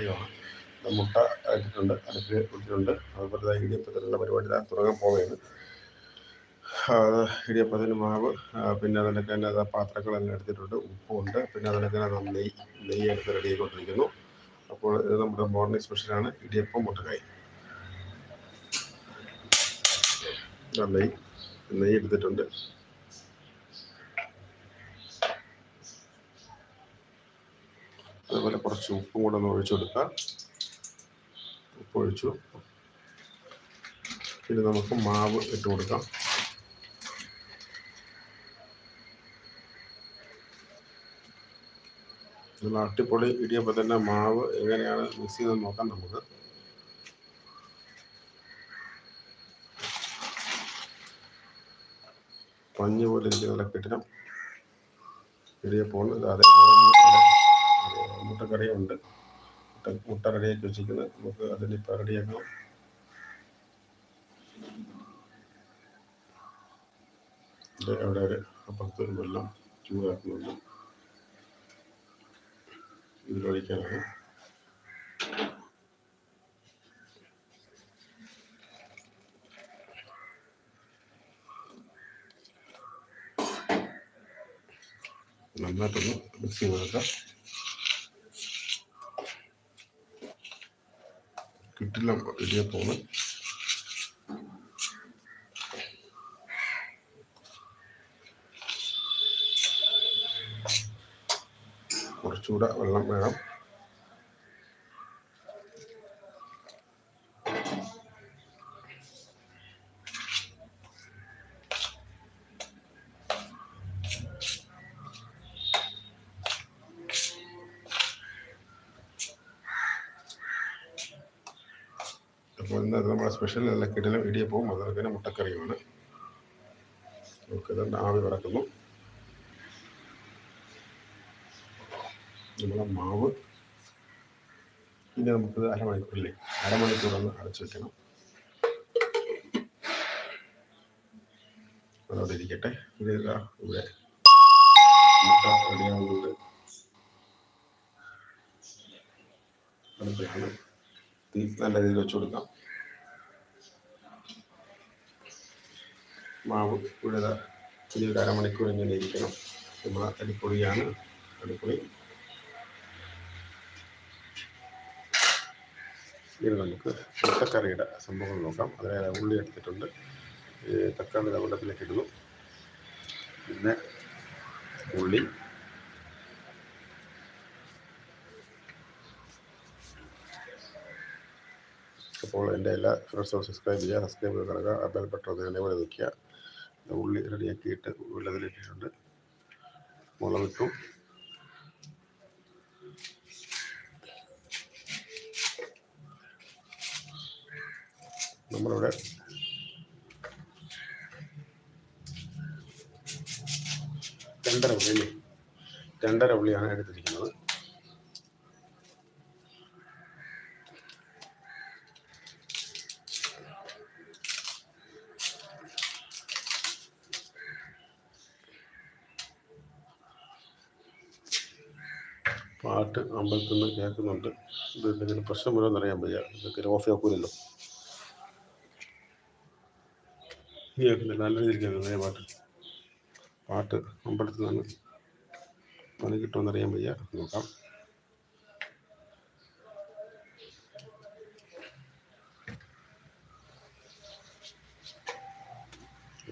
ഇത് മുട്ട ഇട്ടിട്ടുണ്ട് അടുപ്പിൽ ഇട്ടിട്ടുണ്ട് അതുപോലെ ഇടിയപ്പത്തിനുള്ള പരിപാടി ഞാൻ തുടങ്ങാൻ പോവുകയാണ്. ഇടിയപ്പത്തിന് മാവ് പിന്നെ അതിനൊക്കെ തന്നെ പാത്രങ്ങളെല്ലാം എടുത്തിട്ടുണ്ട് ഉപ്പുണ്ട് പിന്നെ അതിനൊക്കെ തന്നെ നെയ്യ് നെയ്യ് എടുത്ത് റെഡിയായിക്കൊണ്ടിരിക്കുന്നു അപ്പോൾ ഇത് നമ്മുടെ മോർണിംഗ് സ്പെഷ്യലാണ് ഇടിയപ്പം മുട്ടക്കായി നെയ്യ് നെയ്യ് എടുത്തിട്ടുണ്ട് അതുപോലെ കുറച്ച് ഉപ്പും കൂടെ ഒന്ന് ഒഴിച്ചു കൊടുക്കാം ഉപ്പ് ഒഴിച്ചു. ഇനി നമുക്ക് മാവ് ഇട്ട് കൊടുക്കാം. നല്ല അട്ടിപ്പൊളി ഇടിയപ്പോൾ തന്നെ മാവ് എങ്ങനെയാണ് മിക്സ് ചെയ്തെന്ന് നോക്കാം നമുക്ക്. പഞ്ഞ് പോലെ എനിക്ക് നല്ല കിട്ടണം ഇടിയപ്പോൾ അതേപോലെ മുട്ടക്കറിയുണ്ട്. മുട്ട മുട്ട റെഡിയാക്കി വെച്ചിരിക്കുന്നത് നമുക്ക് അതിനിപ്പോൾ റെഡിയാക്കണം ഇത് അവിടെ ഒരു അപ്പുറത്ത് ഒരു വെള്ളം ചൂടാക്കുന്നുണ്ട്. ഇതിലൊഴിക്കാനാണ് നന്നായിട്ടൊന്ന് മിക്സ് ചെയ്ത് വെക്കാം കിട്ടില്ല പോണ്. കുറച്ചുകൂടെ വെള്ളം വേണം. അപ്പോൾ ഇന്ന് അത് നമ്മുടെ സ്പെഷ്യൽ നല്ല കിടലും ഇടിയപ്പവും അതുപോലെ തന്നെ മുട്ടക്കറിയുമാണ്. നമുക്ക് ഇതുകൊണ്ട് ആവി കിടക്കുന്നു നമ്മുടെ മാവ്. ഇനി നമുക്കിത് അരമണിക്കൂറില്ലേ അരമണിക്കൂറൊന്ന് അടച്ചു വെക്കണം. അതോടെ ഇരിക്കട്ടെ. ഇത് ഇവിടെ. നല്ല രീതിയിൽ വെച്ചു കൊടുക്കാം. മാവ് ദാ ഇനി ഒരു അരമണിക്കൂർ ഇങ്ങനെ ഇരിക്കണം നമ്മൾ അടിപ്പൊളിയാണ് അടിപ്പൊളി ഇനി നമുക്ക് മുട്ടക്കറിയുടെ സംഭവങ്ങൾ നോക്കാം. അതായത് ഉള്ളി എടുത്തിട്ടുണ്ട്. തക്കാളി വെള്ളത്തിലേക്ക് ഇടുന്നു. പിന്നെ ഉള്ളി. അപ്പോൾ എന്റെ എല്ലാ ഫ്രണ്ട്സും സബ്സ്ക്രൈബ് ചെയ്യുക സബ്സ്ക്രൈബ് ചെയ്ത് കിടക്കുക ബെൽ ബട്ടൺ അതേപോലെ നിൽക്കുക ഉള്ളി റെഡിയാക്കിയിട്ട് വെള്ളത്തിലിട്ടിട്ടുണ്ട് മുളകിട്ടു നമ്മളിവിടെ രണ്ടര ഉള്ളി രണ്ടര ഉള്ളിയാണ് എടുത്തിരിക്കുന്നത്. പാട്ട് അമ്പലത്തിൽ നിന്ന് കേൾക്കുന്നുണ്ട്. ഇത് എന്തെങ്കിലും പ്രശ്നം വരുമെന്ന് അറിയാൻ വയ്യ. ഇതൊക്കെ ഓഫ് ആക്കൂലല്ലോ. കേൾക്കുന്നില്ല. നല്ല രീതിയിൽ കേൾക്കുന്നത് പാട്ട്. പാട്ട് അമ്പലത്തിൽ നിന്ന് പണി കിട്ടുമെന്ന് അറിയാൻ വയ്യ. നോക്കാം.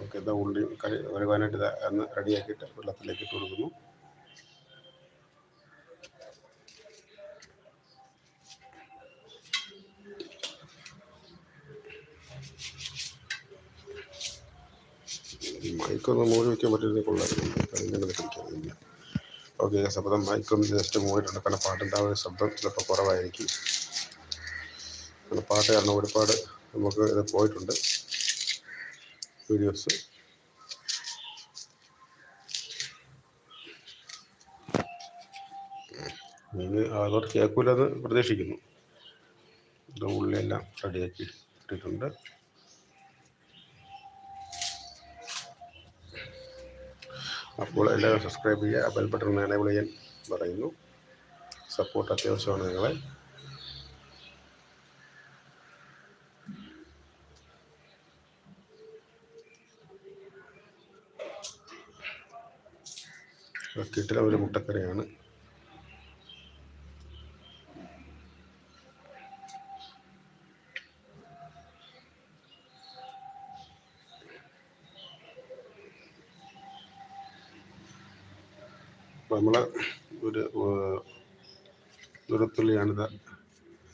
ഓക്കെ ഇതാ ഉള്ളി കറി വരുവാനായിട്ട് ഇതാ റെഡിയാക്കിയിട്ട് വെള്ളത്തിലേക്ക് ഇട്ട് കൊടുക്കുന്നു. മൈക്കൊന്ന് മൂടി വയ്ക്കാൻ പറ്റുന്ന കൊള്ളായിരുന്നു ഇങ്ങനെ പിടിക്കാനില്ല ഓക്കെ ശബ്ദം മൈക്കൊന്ന് ജസ്റ്റ് മൂടിയിട്ടുണ്ട്. കാരണം ആ ഒരു ശബ്ദം ചിലപ്പോൾ കുറവായിരിക്കും. പാട്ട് കാരണം ഒരുപാട് നമുക്ക് ഇത് പോയിട്ടുണ്ട്. വീഡിയോസ് ഇനി കേൾക്കൂലെന്ന് പ്രതീക്ഷിക്കുന്നു. ഇത് ഉള്ളിയെല്ലാം റെഡിയാക്കി ഇട്ടിട്ടുണ്ട്. അപ്പോൾ എല്ലാവരും സബ്സ്ക്രൈബ് ചെയ്യുക ബെൽ ബട്ടൺ എനേബിൾ ചെയ്യാൻ പറയുന്നു. സപ്പോർട്ട് അത്യാവശ്യമാണ് നിങ്ങളെ കിട്ടില ഒരു മുട്ടക്കറിയാണ് അപ്പോൾ നമ്മൾ ഒരു ദൂരത്തുള്ളിയാണിത്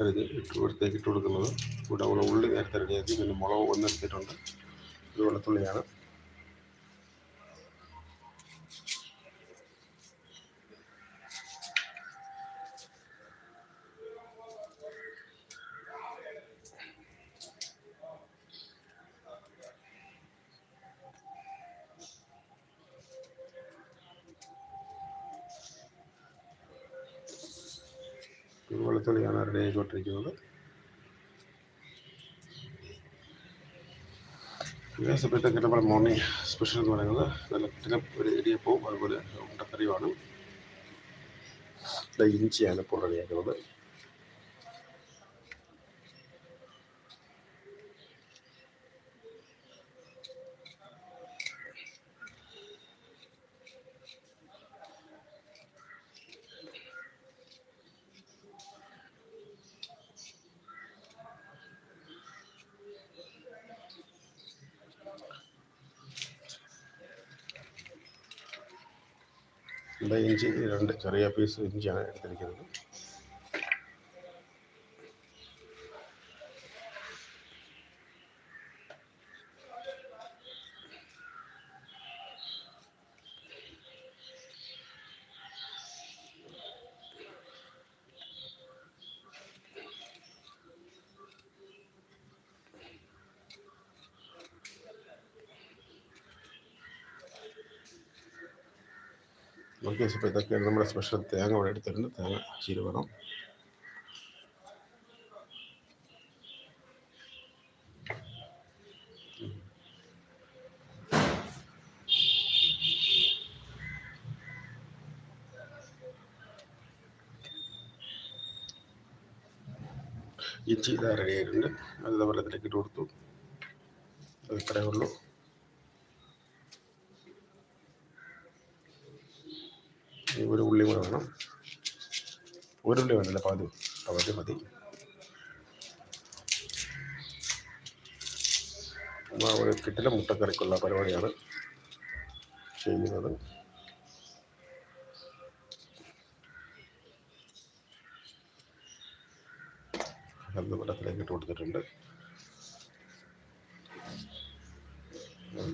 അരിഞ്ഞ് ഇട്ട് ഇവിടത്തേക്ക് ഇട്ട് കൊടുക്കുന്നത്. ഇവിടെ നമ്മൾ ഉള്ളി നേരത്തെ റെഡിയാക്കി പിന്നെ മുളക് ഒന്നെടുത്തിട്ടുണ്ട് ഇത് വെളുത്തുള്ളിയാണ്. വെളുത്തുള്ളിയാണ് റെഡി ആയിക്കൊണ്ടിരിക്കുന്നത് ഇതേ സമയത്തൊക്കെ നമ്മുടെ മോർണിംഗ് സ്പെഷ്യൽ എന്ന് പറയുന്നത് നല്ല കിട്ടിന ഒരു ഇടിയപ്പവും അതുപോലെ ഉണ്ടക്കറിയുമാണ്. ഇഞ്ചിയാണ് ഇപ്പോൾ റെഡിയാക്കുന്നത് ഇഞ്ചി രണ്ട് ചെറിയ പീസ് ഇഞ്ചിയാണ് എടുത്തിരിക്കുന്നത്. ഓക്കെ അപ്പോൾ ഇതൊക്കെയാണ് നമ്മുടെ സ്പെഷ്യൽ തേങ്ങ ഇവിടെ എടുത്തിട്ടുണ്ട്. തേങ്ങ ശരി വേണം. ഇഞ്ചി ഇതാ റെഡി ആയിട്ടുണ്ട്. അത് വെള്ളത്തിലേക്ക് ഇട്ട് കൊടുത്തു. അത് ഇത്രയേ ഉള്ളൂ. ഒരു ഉള്ളി കൂടെ വേണം. ഒരു ഉള്ളി വേണ്ടല്ല പാതി പകുതി മതി. ഒരു കിട്ടില മുട്ടക്കറിക്കുള്ള പരിപാടിയാണ് ചെയ്യുന്നത്. അത് വെള്ളത്തിലേക്ക് ഇട്ട് കൊടുത്തിട്ടുണ്ട്?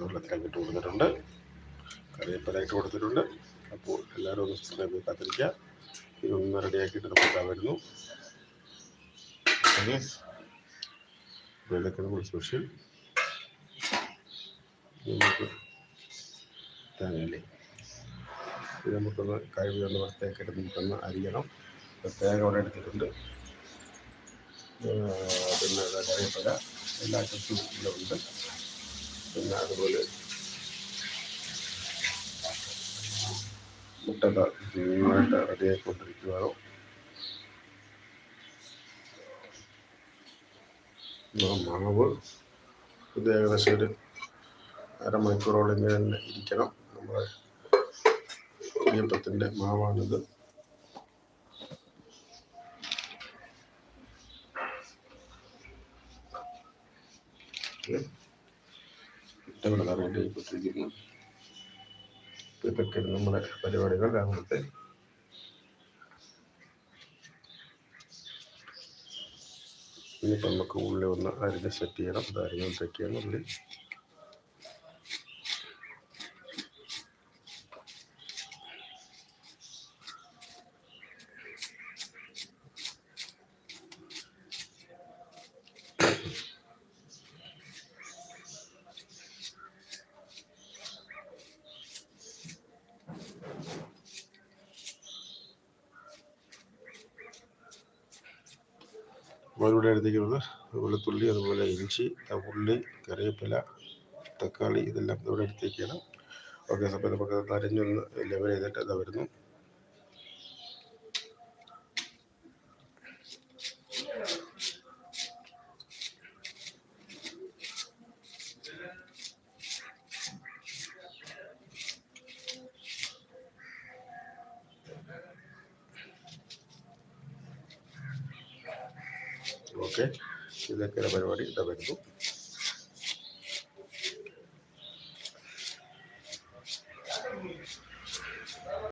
വെള്ളത്തിലേക്ക് ഇട്ട് കൊടുത്തിട്ടുണ്ട്? കറിവേപ്പില ഇട്ട് കൊടുത്തിട്ടുണ്ട്. അപ്പോൾ എല്ലാവരും ഒന്ന് സബ്സ്ക്രൈബ് ചെയ്ത് കാത്തിരിക്കുക. ഇതൊന്ന് റെഡിയാക്കിയിട്ട് നമുക്ക് വരുന്നു. ഇതൊക്കെ നമ്മൾ സ്പെഷ്യൽ നമുക്ക് തേങ്ങയല്ലേ ഇത് നമുക്കൊന്ന് കഴിവ് വറുത്തേക്കിട്ട് നമുക്കൊന്ന് അരിയണം. തേങ്ങ അവിടെ എടുത്തിട്ടുണ്ട്. പിന്നെ കറിവേപ്പില. എല്ലാ ഐറ്റംസും ഉണ്ട് പിന്നെ അതുപോലെ മുട്ട നന്നായിട്ട് റെഡിയായിക്കൊണ്ടിരിക്കുകയാണ് മാവ്. ഇത് ഏകദേശം ഒരു അരമണിക്കൂറോളം ഇങ്ങനെ ഇരിക്കണം. നമ്മുടെ ഇടിയപ്പത്തിന്റെ മാവാണിത്. ഇട്ടവിടെ റെഡി ഇതൊക്കെയാണ് നമ്മുടെ പരിപാടികൾ രാവിലത്തെ ഇനിയിപ്പോൾ നമുക്ക് ഉള്ളിൽ ഒന്ന് അരിഞ്ഞ് സെറ്റ് ചെയ്യണം. അത് ചെയ്യണം ഉള്ളി. അവരിവിടെ അതുപോലെ വെളുത്തുള്ളി അതുപോലെ ഇഞ്ചി ഉള്ളി കറിവേപ്പില തക്കാളി ഇതെല്ലാം ഇവിടെ എടുത്തേക്കാണ് ഓക്കെ അപ്പോൾ നമുക്ക് അരിഞ്ഞൊന്ന് ലെവൽ ചെയ്തിട്ട് അത് വരുന്നു. ഓക്കെ ഇതൊക്കെയാണ് പരിപാടി ഇതാ വരുന്നു